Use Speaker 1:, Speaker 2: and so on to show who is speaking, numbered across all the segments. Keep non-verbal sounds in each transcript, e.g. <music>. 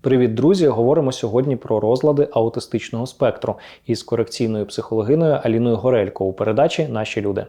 Speaker 1: Привіт, друзі! Говоримо сьогодні про розлади аутистичного спектру із корекційною психологиною Аліною Горелько у передачі Наші люди.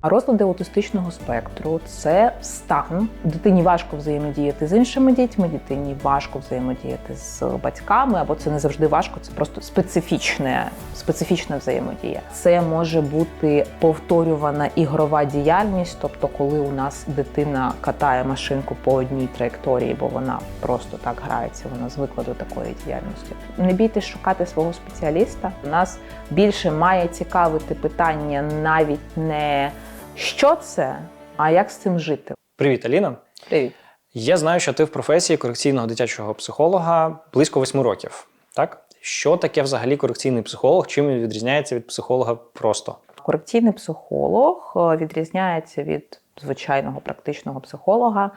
Speaker 2: А Розлади аутистичного спектру це стан. Дитині важко взаємодіяти з іншими дітьми, дитині важко взаємодіяти з батьками, або це не завжди важко, це просто специфічне, специфічна взаємодія. Це може бути повторювана ігрова діяльність, тобто, коли у нас дитина катає машинку по одній траєкторії, бо вона просто так грається, вона звикла до такої діяльності. Не бійтесь шукати свого спеціаліста. У Нас більше має цікавити питання навіть не що це, а як з цим жити.
Speaker 1: Привіт, Аліна!
Speaker 2: Привіт.
Speaker 1: Я знаю, що ти в професії корекційного дитячого психолога близько восьми років. Так? Що таке взагалі корекційний психолог? Чим він відрізняється від психолога просто?
Speaker 2: Корекційний психолог е, відрізняється від звичайного практичного психолога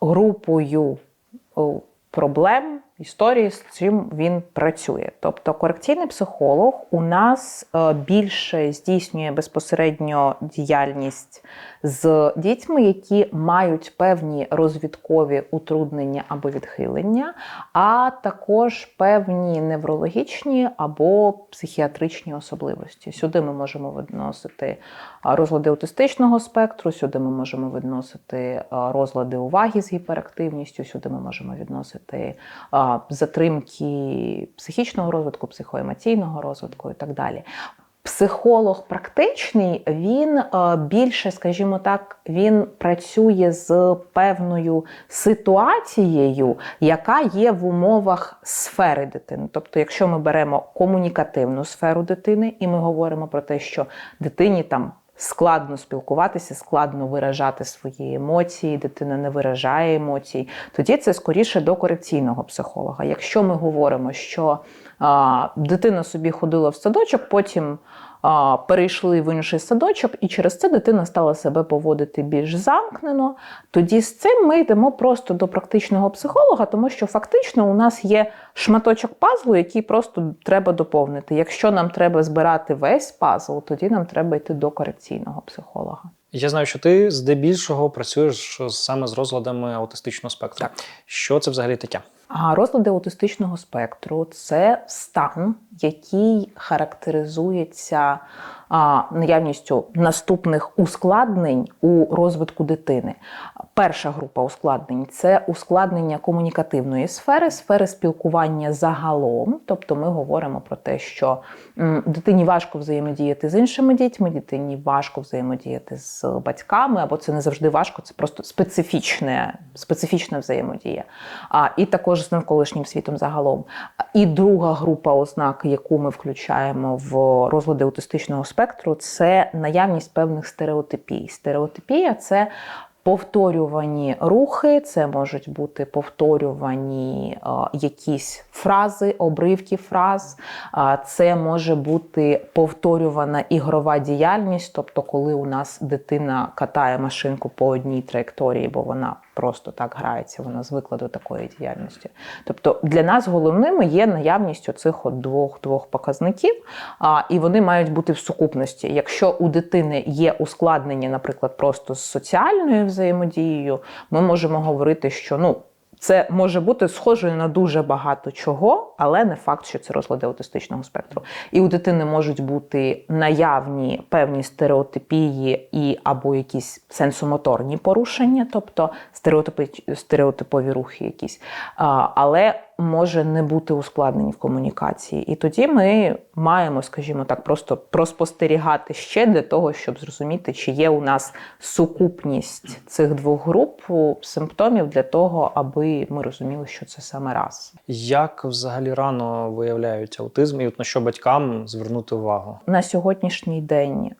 Speaker 2: групою проблем, історії, з чим він працює. Тобто корекційний психолог у нас е, більше здійснює безпосередньо діяльність з дітьми, які мають певні розвідкові утруднення або відхилення, а також певні неврологічні або психіатричні особливості. Сюди ми можемо відносити розлади аутистичного спектру, сюди ми можемо відносити розлади уваги з гіперактивністю, сюди ми можемо відносити затримки психічного розвитку, психоемоційного розвитку і так далі. Психолог практичний, він більше, скажімо так, він працює з певною ситуацією, яка є в умовах сфери дитини. Тобто, якщо ми беремо комунікативну сферу дитини, і ми говоримо про те, що дитині там складно спілкуватися, складно виражати свої емоції, дитина не виражає емоцій, тоді це скоріше до корекційного психолога. Якщо ми говоримо, що а, дитина собі ходила в садочок, потім перейшли в інший садочок, і через це дитина стала себе поводити більш замкнено. Тоді з цим ми йдемо просто до практичного психолога, тому що фактично у нас є шматочок пазлу, який просто треба доповнити. Якщо нам треба збирати весь пазл, тоді нам треба йти до корекційного психолога.
Speaker 1: Я знаю, що ти здебільшого працюєш саме з розладами аутистичного спектру.
Speaker 2: Так.
Speaker 1: Що це взагалі таке?
Speaker 2: А розлади аутистичного спектру це стан, який характеризується наявністю наступних ускладнень у розвитку дитини. Перша група ускладнень це ускладнення комунікативної сфери, сфери спілкування загалом. Тобто ми говоримо про те, що дитині важко взаємодіяти з іншими дітьми, дитині важко взаємодіяти з батьками, або це не завжди важко, це просто специфічне, специфічна взаємодія. А, і також з навколишнім світом загалом. І друга група ознак, яку ми включаємо в розлади аутистичного спектру, це наявність певних стереотипій. Стереотипія це Повторювані рухи, це можуть бути повторювані якісь фрази, обривки фраз, це може бути повторювана ігрова діяльність, тобто, коли у нас дитина катає машинку по одній траєкторії, бо вона просто так грається, вона звикла до такої діяльності. Тобто для нас головними є наявність оцих от двох двох показників, а, і вони мають бути в сукупності. Якщо у дитини є ускладнення, наприклад, просто з соціальною взаємодією, ми можемо говорити, що ну. Це може бути схожою на дуже багато чого, але не факт, що це розлади аутистичного спектру. І у дитини можуть бути наявні певні стереотипії і або якісь сенсомоторні порушення, тобто стереотипи, стереотипові рухи якісь, але може не бути ускладнень в комунікації. І тоді ми маємо, скажімо так, просто проспостерігати ще для того, щоб зрозуміти, чи є у нас сукупність цих двох груп симптомів для того, аби ми розуміли, що це саме раз.
Speaker 1: Як взагалі рано виявляють аутизм і от на що батькам звернути увагу?
Speaker 2: На сьогоднішній день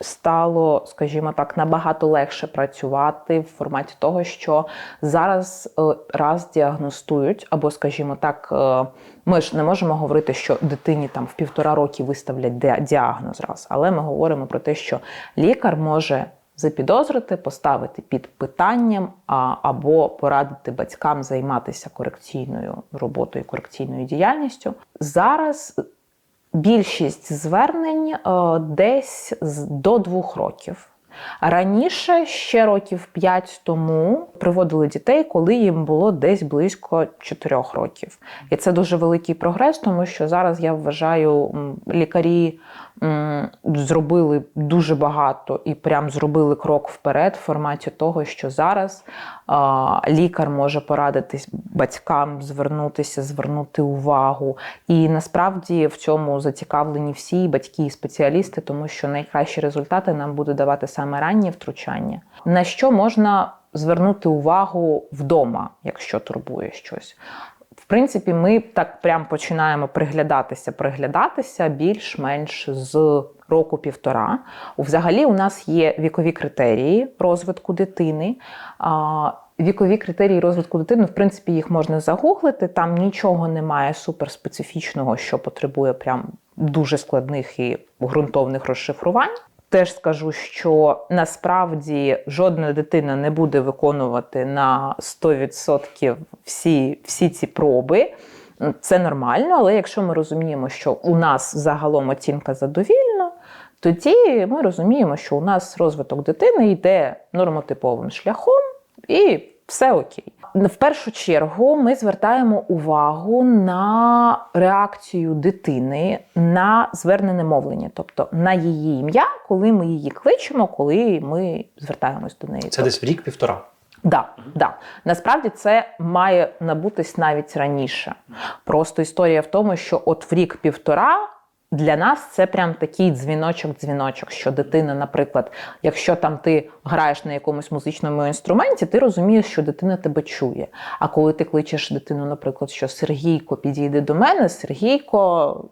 Speaker 2: стало, скажімо так, набагато легше працювати в форматі того, що зараз е, раз діагностують, або, скажімо так, е, ми ж не можемо говорити, що дитині там в півтора роки виставлять діагноз раз, але ми говоримо про те, що лікар може. Запідозрити, поставити під питанням а, або порадити батькам займатися корекційною роботою, корекційною діяльністю. Зараз більшість звернень е, десь до двох років. Раніше, ще років 5 тому, приводили дітей, коли їм було десь близько 4 років. І це дуже великий прогрес, тому що зараз я вважаю, лікарі зробили дуже багато і прям зробили крок вперед в форматі того, що зараз лікар може порадитись батькам, звернутися, звернути увагу. І насправді в цьому зацікавлені всі батьки і спеціалісти, тому що найкращі результати нам буде давати саме раннє втручання. На що можна звернути увагу вдома, якщо турбує щось? В принципі, ми так прям починаємо приглядатися, приглядатися більш-менш з року-півтора. Взагалі, у нас є вікові критерії розвитку дитини. Вікові критерії розвитку дитини, в принципі, їх можна загуглити. Там нічого немає суперспецифічного, що потребує прям дуже складних і ґрунтовних розшифрувань. Теж скажу, що насправді жодна дитина не буде виконувати на 100% всі, всі ці проби. Це нормально, але якщо ми розуміємо, що у нас загалом оцінка задовільна, тоді ми розуміємо, що у нас розвиток дитини йде нормотиповим шляхом і все окей. В першу чергу ми звертаємо увагу на реакцію дитини на звернене мовлення, тобто на її ім'я, коли ми її кличемо, коли ми звертаємось до неї.
Speaker 1: Це десь в рік-півтора.
Speaker 2: Да, да. Насправді це має набутись навіть раніше. Просто історія в тому, що от в рік-півтора для нас це прям такий дзвіночок-дзвіночок, що дитина, наприклад, якщо там ти граєш на якомусь музичному інструменті, ти розумієш, що дитина тебе чує. А коли ти кличеш дитину, наприклад, що Сергійко підійде до мене, Сергійко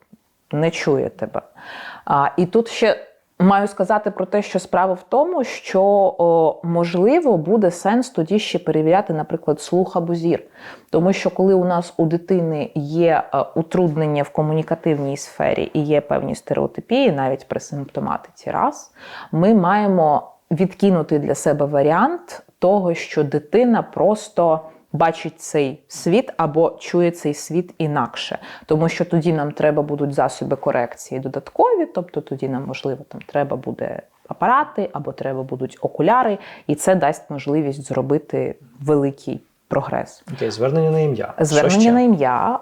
Speaker 2: не чує тебе. А, і тут ще Маю сказати про те, що справа в тому, що можливо буде сенс тоді ще перевіряти, наприклад, слух або зір. Тому що коли у нас у дитини є е, утруднення в комунікативній сфері і є певні стереотипії, навіть при симптоматиці, раз ми маємо відкинути для себе варіант того, що дитина просто бачить цей світ або чує цей світ інакше, тому що тоді нам треба будуть засоби корекції додаткові, тобто тоді нам можливо там треба буде апарати або треба будуть окуляри, і це дасть можливість зробити великий прогрес.
Speaker 1: Окей, звернення на ім'я.
Speaker 2: Звернення
Speaker 1: ще?
Speaker 2: на ім'я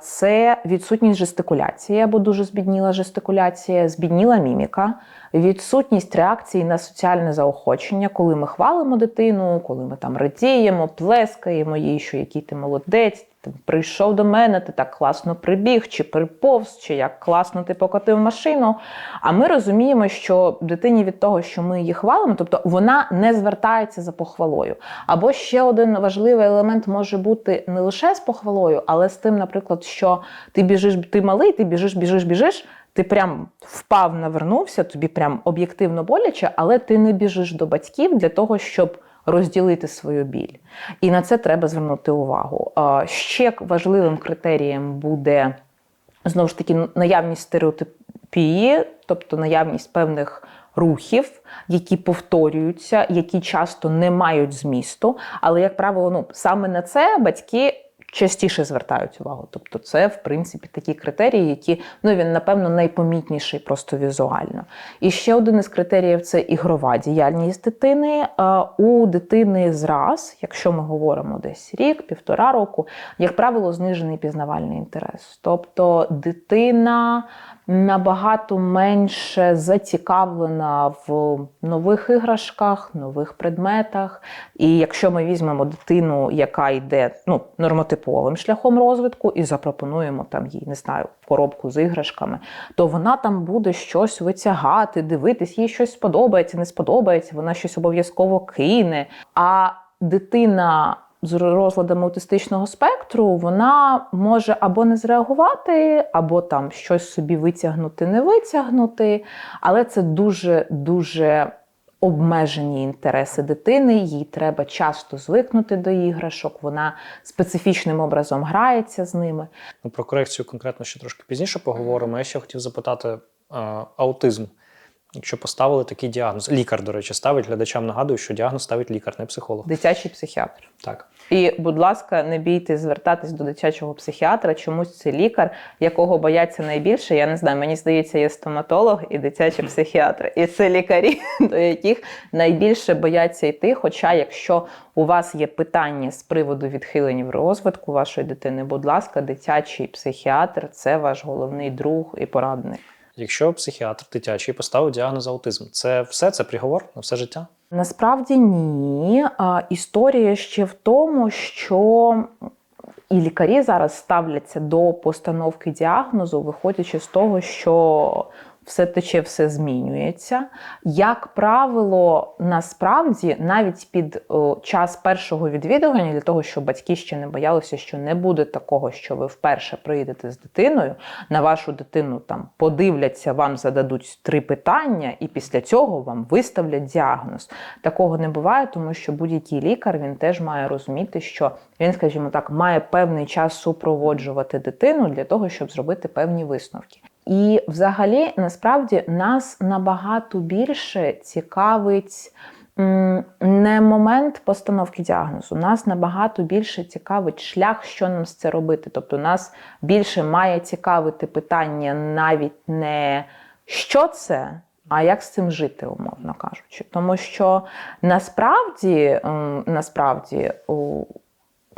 Speaker 2: це відсутність жестикуляції або дуже збідніла жестикуляція, збідніла міміка, відсутність реакції на соціальне заохочення, коли ми хвалимо дитину, коли ми там радіємо, плескаємо їй, що який ти молодець. Ти прийшов до мене, ти так класно прибіг, чи приповз, чи як класно ти покотив машину. А ми розуміємо, що дитині від того, що ми її хвалимо, тобто вона не звертається за похвалою. Або ще один важливий елемент може бути не лише з похвалою, але з тим, наприклад, що ти біжиш, ти малий, ти біжиш, біжиш, біжиш. Ти прям впав, навернувся, тобі прям об'єктивно боляче, але ти не біжиш до батьків для того, щоб розділити свою біль. І на це треба звернути увагу. Ще важливим критерієм буде знову ж таки наявність стереотипії, тобто наявність певних рухів, які повторюються, які часто не мають змісту. Але, як правило, ну саме на це батьки. Частіше звертають увагу. Тобто, це, в принципі, такі критерії, які ну він, напевно, найпомітніший просто візуально. І ще один із критеріїв це ігрова діяльність дитини. У дитини зраз, якщо ми говоримо десь рік, півтора року, як правило, знижений пізнавальний інтерес. Тобто дитина набагато менше зацікавлена в нових іграшках, нових предметах. І якщо ми візьмемо дитину, яка йде ну, нормотиповим шляхом розвитку, і запропонуємо там їй, не знаю, коробку з іграшками, то вона там буде щось витягати, дивитись, їй щось сподобається, не сподобається, вона щось обов'язково кине. А дитина з розладами аутистичного спектру, вона може або не зреагувати, або там щось собі витягнути, не витягнути. Але це дуже дуже обмежені інтереси дитини. Їй треба часто звикнути до іграшок. Вона специфічним образом грається з ними.
Speaker 1: Ну, про корекцію конкретно ще трошки пізніше поговоримо. Я ще хотів запитати, аутизм якщо поставили такий діагноз. Лікар, до речі, ставить глядачам. Нагадую, що діагноз ставить лікар, не психолог.
Speaker 2: Дитячий психіатр.
Speaker 1: Так.
Speaker 2: І, будь ласка, не бійтесь звертатись до дитячого психіатра. Чомусь це лікар, якого бояться найбільше. Я не знаю, мені здається, є стоматолог і дитячий психіатр. І це лікарі, <laughs> до яких найбільше бояться йти. Хоча, якщо у вас є питання з приводу відхилень в розвитку вашої дитини, будь ласка, дитячий психіатр це ваш головний друг і порадник.
Speaker 1: Якщо психіатр дитячий поставив діагноз аутизм, це все це приговор на все життя.
Speaker 2: Насправді ні. Історія ще в тому, що і лікарі зараз ставляться до постановки діагнозу, виходячи з того, що все тече, все змінюється. Як правило, насправді навіть під о, час першого відвідування, для того, щоб батьки ще не боялися, що не буде такого, що ви вперше приїдете з дитиною, на вашу дитину там подивляться, вам зададуть три питання, і після цього вам виставлять діагноз. Такого не буває, тому що будь-який лікар він теж має розуміти, що він, скажімо так, має певний час супроводжувати дитину для того, щоб зробити певні висновки. І взагалі, насправді, нас набагато більше цікавить не момент постановки діагнозу, нас набагато більше цікавить шлях, що нам з це робити. Тобто, нас більше має цікавити питання навіть не що це. А як з цим жити, умовно кажучи, тому що насправді, насправді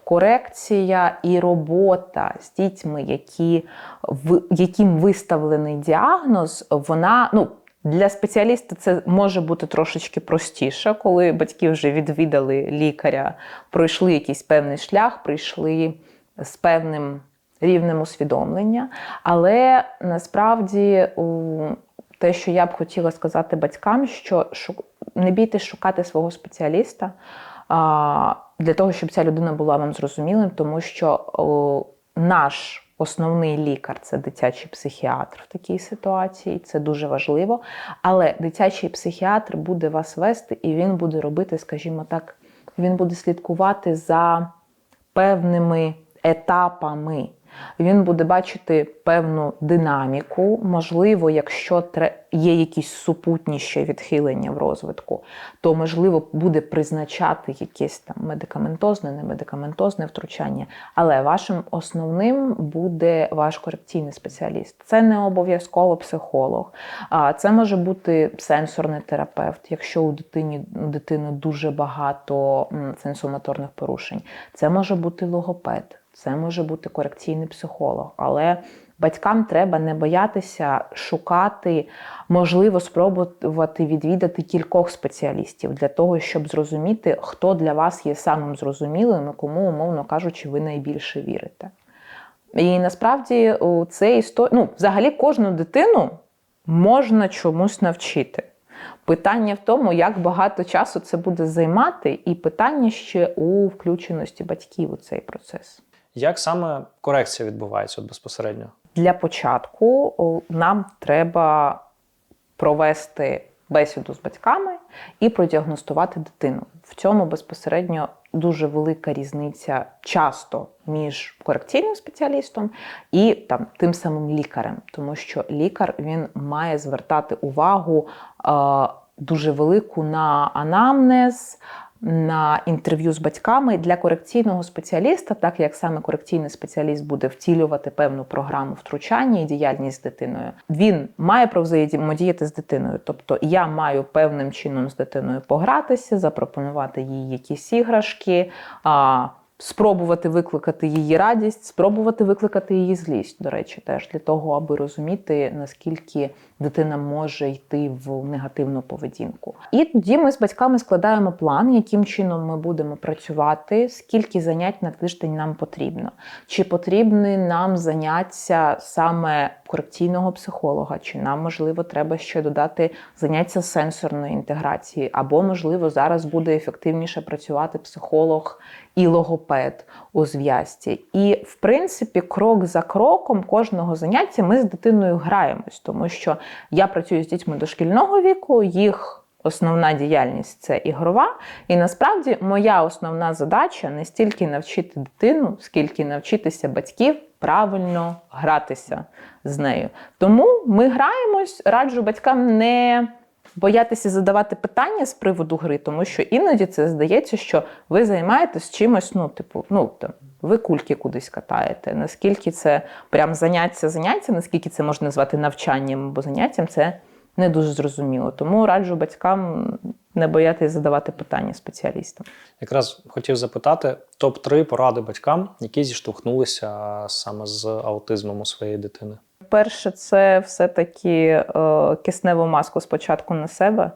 Speaker 2: корекція і робота з дітьми, які, в, яким виставлений діагноз, вона ну. Для спеціаліста це може бути трошечки простіше, коли батьки вже відвідали лікаря, пройшли якийсь певний шлях, прийшли з певним рівнем усвідомлення. Але насправді те, що я б хотіла сказати батькам, що не бійтесь шукати свого спеціаліста для того, щоб ця людина була вам зрозумілим, тому що о, наш основний лікар це дитячий психіатр в такій ситуації, це дуже важливо. Але дитячий психіатр буде вас вести і він буде робити, скажімо так, він буде слідкувати за певними етапами. Він буде бачити певну динаміку. Можливо, якщо є якісь супутні ще відхилення в розвитку, то можливо буде призначати якесь там медикаментозне, немедикаментозне втручання. Але вашим основним буде ваш корекційний спеціаліст. Це не обов'язково психолог, а це може бути сенсорний терапевт, якщо у дитині у дитини дуже багато сенсомоторних порушень. Це може бути логопед. Це може бути корекційний психолог, але батькам треба не боятися шукати, можливо, спробувати відвідати кількох спеціалістів для того, щоб зрозуміти, хто для вас є самим зрозумілим і кому, умовно кажучи, ви найбільше вірите. І насправді це історія, ну, взагалі кожну дитину можна чомусь навчити. Питання в тому, як багато часу це буде займати, і питання ще у включеності батьків у цей процес.
Speaker 1: Як саме корекція відбувається от безпосередньо?
Speaker 2: Для початку нам треба провести бесіду з батьками і продіагностувати дитину. В цьому безпосередньо дуже велика різниця часто між корекційним спеціалістом і там тим самим лікарем, тому що лікар він має звертати увагу е, дуже велику на анамнез. На інтерв'ю з батьками для корекційного спеціаліста, так як саме корекційний спеціаліст буде втілювати певну програму втручання і діяльність з дитиною, він має взаємодіяти з дитиною. Тобто я маю певним чином з дитиною погратися, запропонувати їй якісь іграшки. Спробувати викликати її радість, спробувати викликати її злість, до речі, теж для того, аби розуміти, наскільки дитина може йти в негативну поведінку. І тоді ми з батьками складаємо план, яким чином ми будемо працювати, скільки занять на тиждень нам потрібно. Чи потрібні нам заняття саме корекційного психолога, чи нам, можливо, треба ще додати заняття сенсорної інтеграції, або, можливо, зараз буде ефективніше працювати психолог і логопед у зв'язці. І, в принципі, крок за кроком кожного заняття ми з дитиною граємось, тому що я працюю з дітьми дошкільного віку, їх основна діяльність це ігрова. І насправді моя основна задача не стільки навчити дитину, скільки навчитися батьків правильно гратися з нею. Тому ми граємось, раджу батькам не боятися задавати питання з приводу гри, тому що іноді це здається, що ви займаєтесь чимось, ну, типу, ну там. Ви кульки кудись катаєте. Наскільки це прям заняття заняття, наскільки це можна назвати навчанням або заняттям, це не дуже зрозуміло. Тому раджу батькам не боятися задавати питання спеціалістам.
Speaker 1: Якраз хотів запитати топ-3 поради батькам, які зіштовхнулися саме з аутизмом у своєї дитини.
Speaker 2: Перше, це все-таки е, кисневу маску спочатку на себе.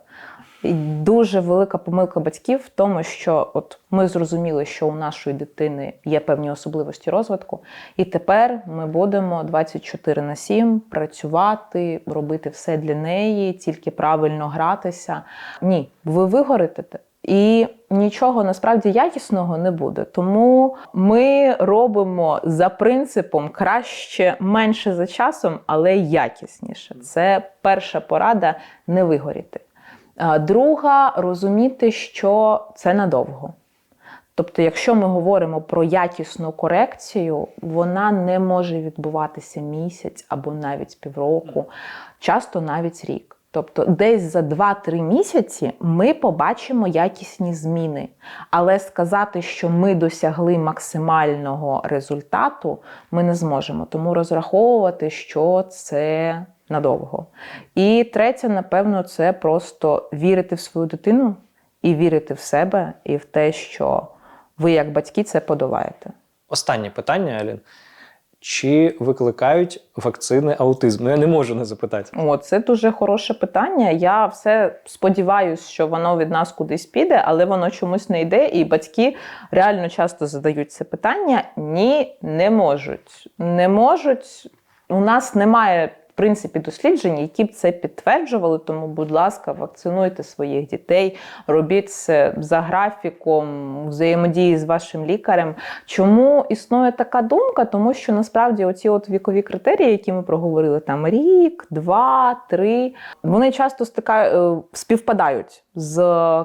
Speaker 2: І дуже велика помилка батьків в тому, що от ми зрозуміли, що у нашої дитини є певні особливості розвитку, і тепер ми будемо 24 на 7 працювати, робити все для неї, тільки правильно гратися. Ні, ви вигорите. І нічого насправді якісного не буде. Тому ми робимо за принципом краще менше за часом, але якісніше. Це перша порада не вигоріти. Друга розуміти, що це надовго. Тобто, якщо ми говоримо про якісну корекцію, вона не може відбуватися місяць або навіть півроку, часто навіть рік. Тобто, десь за 2-3 місяці ми побачимо якісні зміни. Але сказати, що ми досягли максимального результату, ми не зможемо. Тому розраховувати, що це надовго. І третє, напевно, це просто вірити в свою дитину і вірити в себе, і в те, що ви, як батьки, це подолаєте.
Speaker 1: Останнє питання, Алін. Чи викликають вакцини аутизм? Ну, я не можу не запитати.
Speaker 2: О, це дуже хороше питання. Я все сподіваюся, що воно від нас кудись піде, але воно чомусь не йде. І батьки реально часто задають це питання. Ні, не можуть. Не можуть. У нас немає. Принципі, досліджень, які б це підтверджували, тому, будь ласка, вакцинуйте своїх дітей, робіть це за графіком, взаємодії з вашим лікарем. Чому існує така думка? Тому що насправді оці от вікові критерії, які ми проговорили, там рік, два, три, вони часто стика... е, співпадають з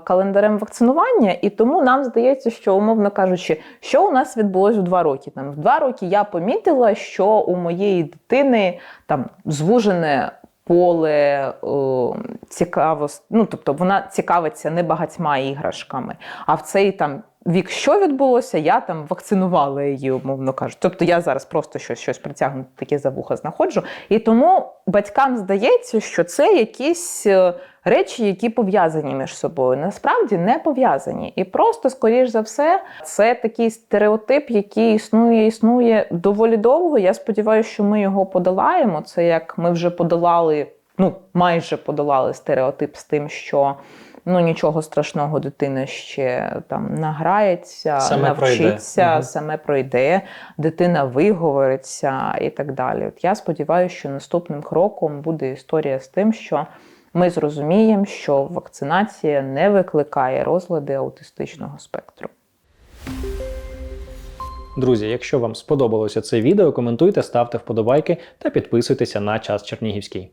Speaker 2: календарем вакцинування, і тому нам здається, що, умовно кажучи, що у нас відбулось в два роки. Там в два роки я помітила, що у моєї дитини там звужене поле о, цікаво, ну тобто вона цікавиться не багатьма іграшками. А в цей там вік, що відбулося, я там вакцинувала її, умовно кажучи. Тобто я зараз просто щось, щось притягнуте таке за вуха знаходжу. І тому батькам здається, що це якісь е, речі, які пов'язані між собою. Насправді не пов'язані. І просто, скоріш за все, це такий стереотип, який існує, існує доволі довго. Я сподіваюся, що ми його подолаємо. Це як ми вже подолали, ну майже подолали стереотип з тим, що. Ну нічого страшного, дитина ще там награється,
Speaker 1: Саме
Speaker 2: навчиться,
Speaker 1: пройде.
Speaker 2: Саме пройде, дитина виговориться і так далі. От я сподіваюся, що наступним кроком буде історія з тим, що ми зрозуміємо, що вакцинація не викликає розлади аутистичного спектру.
Speaker 1: Друзі, якщо вам сподобалося це відео, коментуйте, ставте вподобайки та підписуйтеся на час Чернігівський.